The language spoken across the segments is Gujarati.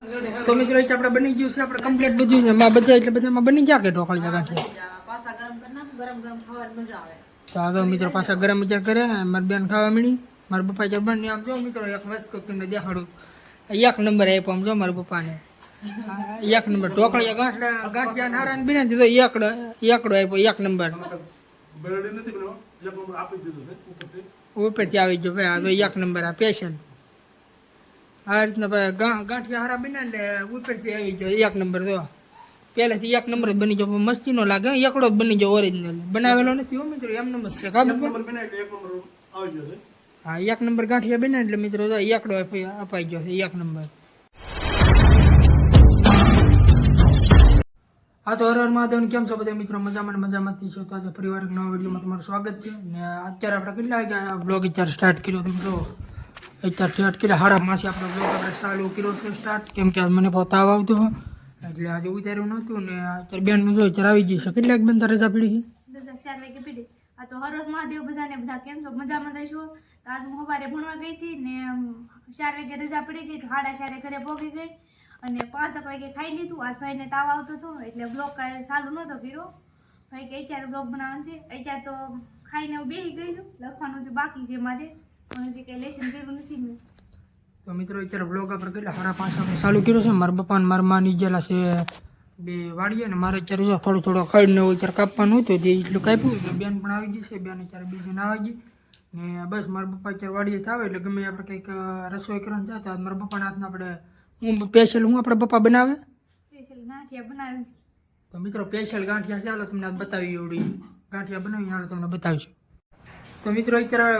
તો મિત્રો એટલે આપણે બની ગયું છે આપણે કમ્પ્લીટ બધું છે. માં બધા એટલે બધામાં બની ગયા કે ઢોકળી ગાંઠિયા પાછા ગરમ કરી ગરમ ગરમ ખાવાની મજા આવે. તો આ તો મિત્રો પાછા ગરમ મજા કરે. મારી બેન ખાવા મળી મારા પપ્પા ચાર બને આમ જો મિત્રો એક વસ્તુ કરીને દેખાડું. એક નંબર આપ્યો આમ જો મારા પપ્પાને. એક નંબર. ઢોકળી ગાંઠડા ગાંઠિયા નારાયણ બિના દીધો. એકડો એકડો આપ્યો એક નંબર. ઉપરથી. આવી ગયો ભાઈ આ તો એક નંબર આ પેશન આ રીતના ભાઈ ગા- ગાંઠિયા હારા બન્યા એટલે ઉપરથી આવી ગયો એક નંબર તો પહેલેથી એક નંબર જ બની ગયો પણ મસ્તી નો લાગે એકડો જ બની ગયો ઓરિજિનલ બનાવેલો નથી હો મિત્રો એમ નંબર છે કા બાપા? હા એક નંબર ગાંઠિયા બન્યા એટલે મિત્રો તો એકડો અપાઈ અપાઈ ગયો છે એક નંબર. હા તો હર હર મહાદેવ કેમ છો બધા મિત્રો? મજામાં ને મજામાંથી છો? તો આજે ફરીવાર એક નવા વિડીયોમાં તમારું સ્વાગત છે. ને અત્યારે આપણે કેટલા વાગ્યા બ્લોગ અત્યારે સ્ટાર્ટ કર્યો તમે જો અત્યારે સ્ટાર્ટ કર્યા હાડા માસી આપણે બ્લોગ આપણે ચાલુ કર્યો છે સ્ટાર્ટ કેમ કે આજ મને પોતા આવતો એટલે આજે ઉતાર્યું નહોતું ને અત્યારે બેનનું જો અત્યારે આવી ગઈ છે. કેટલાક બેન તારે રજા પડી ચાર વાગે પીડી. આ તો હર હર મહાદેવ બધાને બધા કેમ છો? મજામાં થઈશું તો આજ હું સવારે ભણવા ગઈ હતી ને ચાર વાગે રજા પડી ગઈ હાડા ચારે ઘરે પહોંચી ગઈ અને પાંચ એક વાગે ખાઈ લીધું. આજ ભાઈને તાવ આવતો હતો એટલે બ્લોગ ચાલુ નહોતો કર્યો. ભાઈ કે અત્યારે બ્લોગ બનાવવાનું છે. અત્યારે તો ખાઈને હું બેસી ગઈ છું. લખવાનું છે બાકી છે મારે. હજી કંઈ લેશન તો મિત્રો અત્યારે બ્લોગ આપણે કેટલા સાડા પાંચ આપણે ચાલુ કર્યો છે. મારા પપ્પા ને મારા માં નીચેલા છે બે વાડીએ ને મારે અત્યારે જો થોડો થોડો ખડ ને એવું અત્યારે કાપવાનું હતું તે એટલું કાપ્યું એટલે બેન પણ આવી ગઈ છે. બેન અત્યારે બીજી ના આવી ગઈ. ને બસ મારા પપ્પા અત્યારે વાડીએ આવે એટલે ગમે આપણે કંઈક રસોઈ કરવાનું જતા મારા પપ્પાના હાથના આપણે હું સ્પેશિયલ હું આપણા પપ્પા બનાવે. તો મિત્રો સ્પેશિયલ ગાંઠિયા છે હાલો તમને આજ બતાવી એવડી. ગાંઠિયા બનાવી હાલો તમને બતાવીશું. તો મિત્રો અત્યારે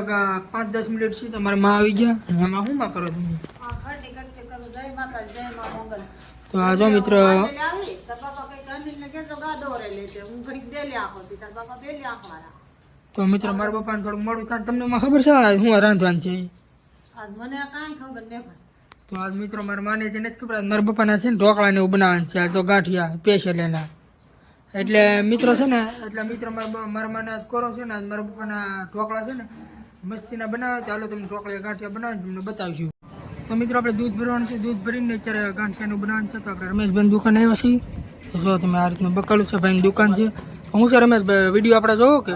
પાંચ દસ મિનિટ છે તમારા માં આવી ગયા. એમાં શું માં કરો તમે? તો આ જો મિત્રો તી મિત્રો મારા પપ્પાને થોડું મોડું થાય તમને એમાં ખબર છે હું રાંધવાનું છે? મને કાંઈ ખબર ને તો આજ મિત્રો મારા માને જે નથી ખબર મારા પપ્પાના છે ને ઢોકળા ને એવું બનાવવાનું છે. આ તો ગાંઠિયા સ્પેશિયલ એના એટલે મિત્રો છે ને એટલે મિત્રો મારા મને મારા કરો છે ને મારા પપ્પાના ઢોકળા છે ને મસ્તીના બનાવે ચાલો તમને ઢોકળા ગાંઠિયા બનાવીને તમને બતાવીશું. તો મિત્રો આપણે દૂધ ભરવાનું છે. દૂધ ભરીને અત્યારે ગાંઠિયાનું બનાવવાનું છે. તો આપણે રમેશભાઈ દુકાન આવ્યા છીએ. જો તમે આ રીતનું બકાલું છે ભાઈની દુકાન છે. હું છે રમેશભાઈ વીડિયો આપણે જોવો કે?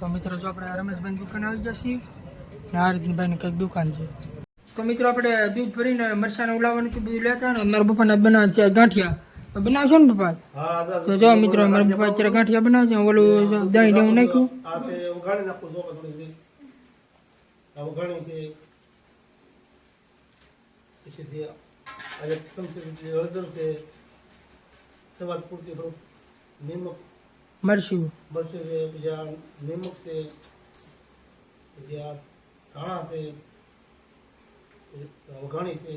તો મિત્રો જો આપણે રમેશભાઈની દુકાન આવી ગયા છીએ. ને આ રીતની ભાઈની કંઈક દુકાન છે. તો મિત્રો આપણે દૂધ ભરીને મરસાને ઉલાવવાનું કે બધું લેતા ને મારા પપ્પાને બનાવે છે ગાંઠિયા. બનાવશો ને પપ્પા? તો જો મિત્રો મારા પપ્પા અત્યારે ગાંઠિયા બનાવશે ઓલું દહીં એવું નાખ્યું. આ ઉઘાડી છે. છે છે થોડું નિમક. છે છે ધાણા છે વઘાણી છે.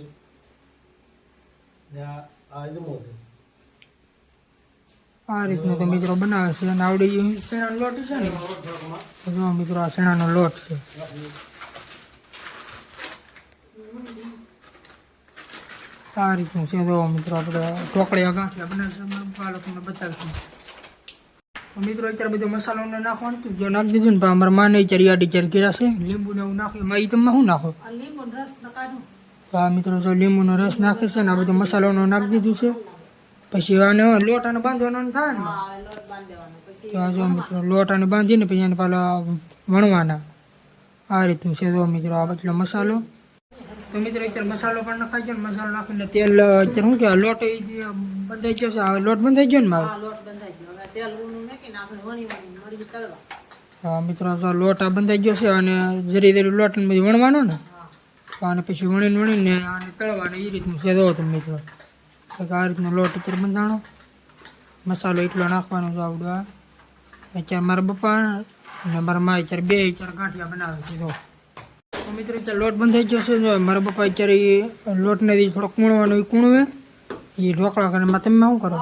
આ અજમો રીતનું તો મિત્રો બનાવે છે અને આવડી શેણાનો લોટ છે ને? જો મિત્રો આ શેણાનો લોટ છે. આ રીતનું છે. જો મિત્રો આપણે ઢોકળિયા ગાંઠિયા બનાવશે. પાલકને બતાવીશું. મિત્રો અત્યારે બધો મસાલો નાખવાનો હતું જો નાખી દીધું ને પણ અમારા માને અત્યારે યાદ અત્યારે ઘેરા છે. લીંબુ ને એવું નાખ્યું એમાં એ તમે શું નાખો? તો આ મિત્રો જો લીંબુનો રસ નાખે છે ને આ બધો મસાલોનો નાખી દીધું છે. પછી આને લોટ આને બાંધવાનો થાય ને? તો આ જો મિત્રો લોટ આને બાંધીને પછી એને પાલા વણવાના. આ રીતનું છે જો મિત્રો આ બધો મસાલો. તો મિત્રો અત્યારે મસાલો પણ નખાઈ ગયો ને મસાલો નાખીને તેલ અત્યારે શું કહેવાય લોટ બંધાઈ ગયો છે આ લોટ બંધાઈ ગયો ને મારો? લોટ બંધાઈ ગયો. તેલ ઊનું નાખીને આપણે વણી વણી મળી તળવા. હા મિત્રો આ લોટ આ બંધાઈ ગયો છે અને જરી જરી લોટ બધું વણવાનો ને અને પછી વણીને વણીને આને તળવાનો એ રીતનું છે દો તમે મિત્રો. આ રીતનો લોટ અત્યારે બંધાણો. મસાલો એટલો નાખવાનો છે આવડો આ અત્યારે મારા પપ્પા અને મારા મા અત્યારે બે અત્યારે ગાંઠિયા બનાવે છે જો. તો મિત્રો અત્યારે લોટ બંધાઈ ગયો છે મારા પપ્પા અત્યારે એ લોટને થોડોક કૂણવાનો એ કૂણવે. એ ઢોકળા કરીને તમે શું કરો?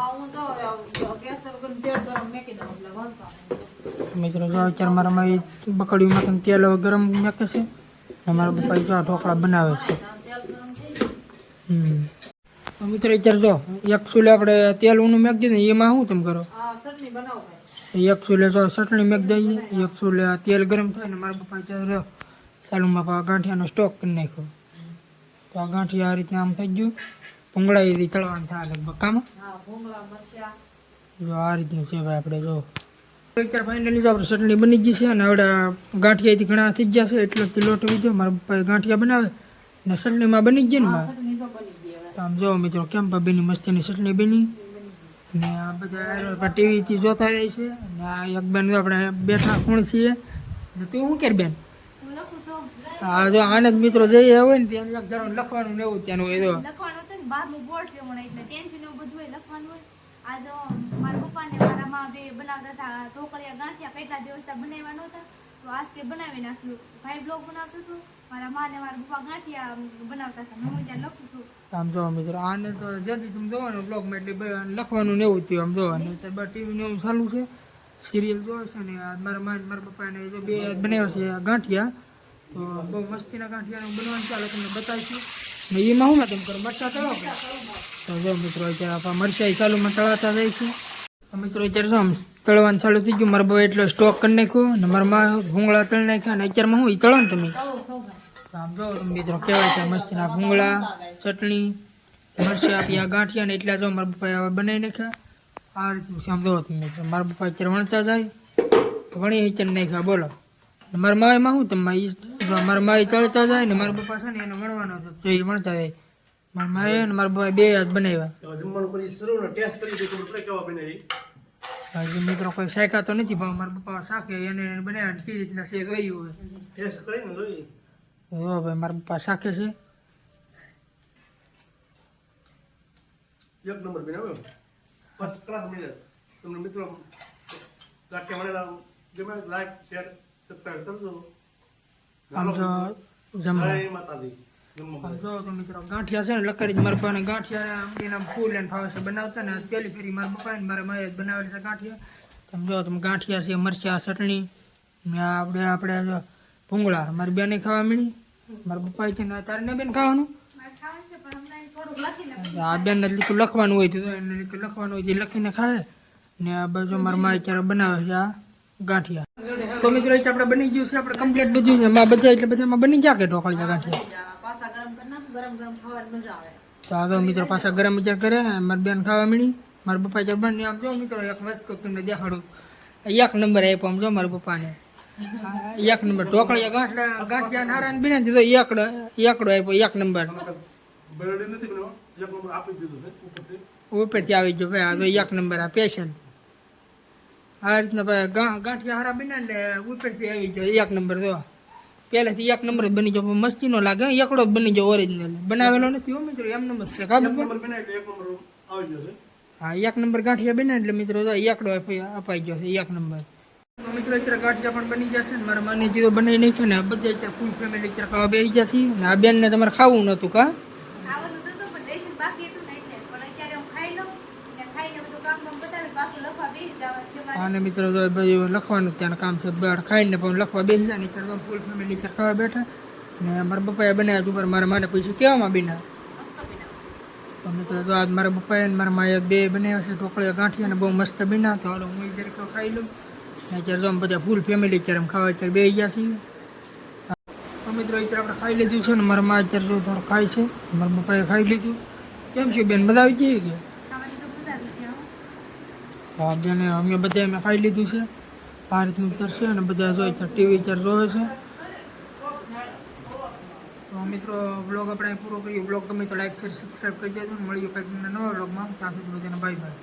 મિત્રો, જો અત્યારે મારા માં બકડીમાં તેલ ગરમ નાખે છે અને મારા પપ્પા જો ઢોકળા બનાવે છે. હમ. મિત્રો જો એક ચૂલે આપણે તેલ ઊનું મેક દઈએ એમાં શું તમે કરો? એક ચૂલે જો ચટણી મેક દઈએ, એક ચૂલે તેલ ગરમ થાય ને મારા પપ્પા અત્યારે સાલુમાં ગાંઠિયાનો સ્ટોક કરી નાખ્યો. તો આ ગાંઠિયા આ રીતે આમ થઈ ગયું. ભૂંગળા એ રીતે તળવાનું થાય લગભગ જો આ રીતનું છે ભાઈ આપણે જો. અત્યારે ફાઇનલી જો આપણે ચટણી બની ગઈ છે અને આપણે ગાંઠિયાથી ઘણા થઈ ગયા છે. એટલો લોટ વીધો મારા પપ્પાએ ગાંઠિયા બનાવે. ને ચટણીમાં બની ગઈ ને તો હવે. તો આમ જો મિત્રો કેમ બની મસ્તીની ચટણી બની? ને આ બધા ટીવીથી જોતા જાય છે. ને આ એક બેન આપણે બેઠા ખૂણ છીએ? ને તું શું કર બેન? હા આ જો આનંદ મિત્રો જઈએ હોય ને ત્યાં લખવાનું ને એવું ત્યાંનું એ જો. લખવાનું હતું ને બોર્ડ લેવાનું એટલે ટેન્શન એવું બધું લખવાનું હોય. આ જો મારા પપ્પાને મારા મા બે બનાવતા હતા. ઢોકળિયા ગાંઠિયા કેટલા દિવસ બનાવ્યા નહોતા. તો આજ કે બનાવી નાખ્યું. ભાઈ બ્લોગ બનાવતું હતું. મારા મા ને મારા પપ્પા ગાંઠિયા બનાવતા હતા. હું ત્યાં લખું છું. આમ જો મિત્રો, આને તો જેથી તમે જોવો ને બ્લોગમાં લખવાનું ને એવું થયું આમ જોવો. ને અત્યારે ટીવી એવું ચાલુ છે. સિરિયલ જોવે છે ને મારા મા મારા પપ્પાને જો બે બનાવ્યા છે ગાંઠિયા. તો બહુ મસ્તીના ગાંઠિયાનું બનાવવાનું ચાલે તમને બતાવીશું. એમાં હું તમે કરો જો મિત્રો અત્યારે આપણા મરચાં ચાલુમાં તળાતા જાય છે. મિત્રો અત્યારે આમ તળવાનું ચાલુ થઈ ગયું. મારા બાબા એટલો સ્ટોક કરી નાખ્યો ને મારા મા ભૂંગળા તળી નાખ્યા ને અત્યારમાં હું ઈ તળો ને તમે? આમ જો તમે મિત્રો કહેવાય છે મસ્તીના ભૂંગળા, ચટણી, મરચાં આપી આ ગાંઠિયા ને એટલા જો મારા પપ્પાએ હવે બનાવી નાખ્યા. આ રીતનું છે. આમ જો તમે મિત્રો, મારા પપ્પા અત્યારે વણતા જાય. વણી અત્યારે નાખ્યા, બોલો. મારા માએમાં શું તમે મારા માએ તળતા જાય ને મારા પપ્પા છે ને એને વણવાનો હતો એ વણતા જાય. મારા ને મારા પપ્પાએ બે હાથ બનાવ્યા. જમવાનું કરી શરૂ ને ટેસ્ટ કરી દે તો કેવા બને હજી મિત્રો કોઈ શાયકા તો નથી પણ મારા પપ્પા શાકે એને બનાવ્યા ને રીતના છે જોયું હોય. ટેસ્ટ કરીને જોઈએ. જો ભાઈ મારા પપ્પા શાકે છે. એક નંબર બનાવ્યો ફર્સ્ટ ક્લાસ બને. તમને મિત્રો ગાંઠિયા મળેલા ગમે લાઈક શેર સબસ્ક્રાઈબ કરજો. જમવા. માતાજી. ગાંઠિયા છે ને ને પહેલી ફેરી મારા ને મારા માએ જ છે ગાંઠિયા. તમે જો, તમે ગાંઠિયા છે, મરચાં, ચટણી, ને ખાવા મળી. છે ને, તારે બેન ખાવાનું? આ બેનને લીધું લખવાનું હોય તો એને લખવાનું હોય લખીને ખાય. ને આ બાજુ મારા માએ ત્યારે બનાવે છે આ ગાંઠિયા. તો મિત્રો આપણે બની ગયું છે, આપણે કમ્પ્લીટ બધું છે. બધા, એટલે બધામાં બની ગયા કે ઢોકળિયા ગાંઠિયા? ગરમ ગરમ ગરમ ખાવાની મજા આવે. તો આ મિત્રો પાછા ગરમ વિચાર કરે મારી બેન ખાવા મળી મારા પપ્પા ચાર બને આમ જો મિત્રો એક વસ્તુ તમને દેખાડું. એક નંબર આપ્યો આમ જો મારા પપ્પાને. એક નંબર. ઢોકળિયા ગાંઠ ગાંઠિયા નારાયણ બીને દીધો એકડો એકડો આપ્યો એક નંબર. બરડી નથી બનાવો એક નંબર આપી દીધું છે ઉપરથી. ઉપરથી આવી ગયો ભાઈ આ તો એક નંબર આ પેશન આ રીતના ગાંઠિયા હારા બીને એટલે ઉપરથી આવી ગયો એક નંબર તો પહેલેથી એક નંબર જ બની ગયો પણ મસ્તી નો લાગે એકડો જ બની ગયો ઓરિજિનલ બનાવેલો નથી હો મિત્રો એમ નંબર છે. ગયો છે. હા એક નંબર ગાંઠિયા બને એટલે મિત્રો તો એકડો અપાઈ ગયો છે એક નંબર. તો મિત્રો અત્યારે ગાંઠિયા પણ બની જશે ને મારા માની જીવો બનાવી નાખ્યો ને બધા અત્યારે ફૂલ ફેમિલી અત્યારે ખાવા બેસી ગયા છે ને આ બેનને તમારે ખાવું નહોતું કા? ખાવાનું હતું પણ બાકી હતું ને એટલે પણ અત્યારે હું ખાઈ લઉં ને ખાઈને બધું કામ કામ બતાવી પાછું લખવા બેસી જવા છે મારે અને મિત્રો બધું લખવાનું ત્યાંનું કામ છે, બહાર ખાઈને પણ લખવા બેસી જાય નીચે ફૂલ ફેમિલી નીચે ખાવા બેઠા. ને મારા પપ્પાએ બનાવ્યા ઉપર મારા માને પૂછ્યું કેવામાં બિના તો મિત્રો તો આજ મારા પપ્પાએ અને મારા માએ બે બનાવ્યા છે ઢોકળીઓ ગાંઠી અને બહુ મસ્ત બિના તો હાલો, હું જરીક ખાઈ લઉં. ને અત્યારે જો બધા ફૂલ ફેમિલી અત્યારે ખાવા અત્યારે બેસી ગયા છીએ. તો મિત્રો, અત્યારે આપણે ખાઈ લીધું છે ને, મારા મા અત્યારે જો થોડું ખાય છે, મારા પપ્પાએ ખાઈ લીધું. કેમ છે બેન બધા આવી જઈએ કે? બેને અમે બધા અમે ખાઈ લીધું છે. ભારતનું રીતનું તરશે અને બધા જોઈ છે ટીવી ચાર જોવે છે. તો મિત્રો બ્લોગ આપણે પૂરો કરીએ. બ્લોગ ગમે તો લાઈક શેર સબસ્ક્રાઈબ કરી દેજો મળીએ કંઈક નવા બ્લોગમાં ત્યાં સુધી બધાને બાય બાય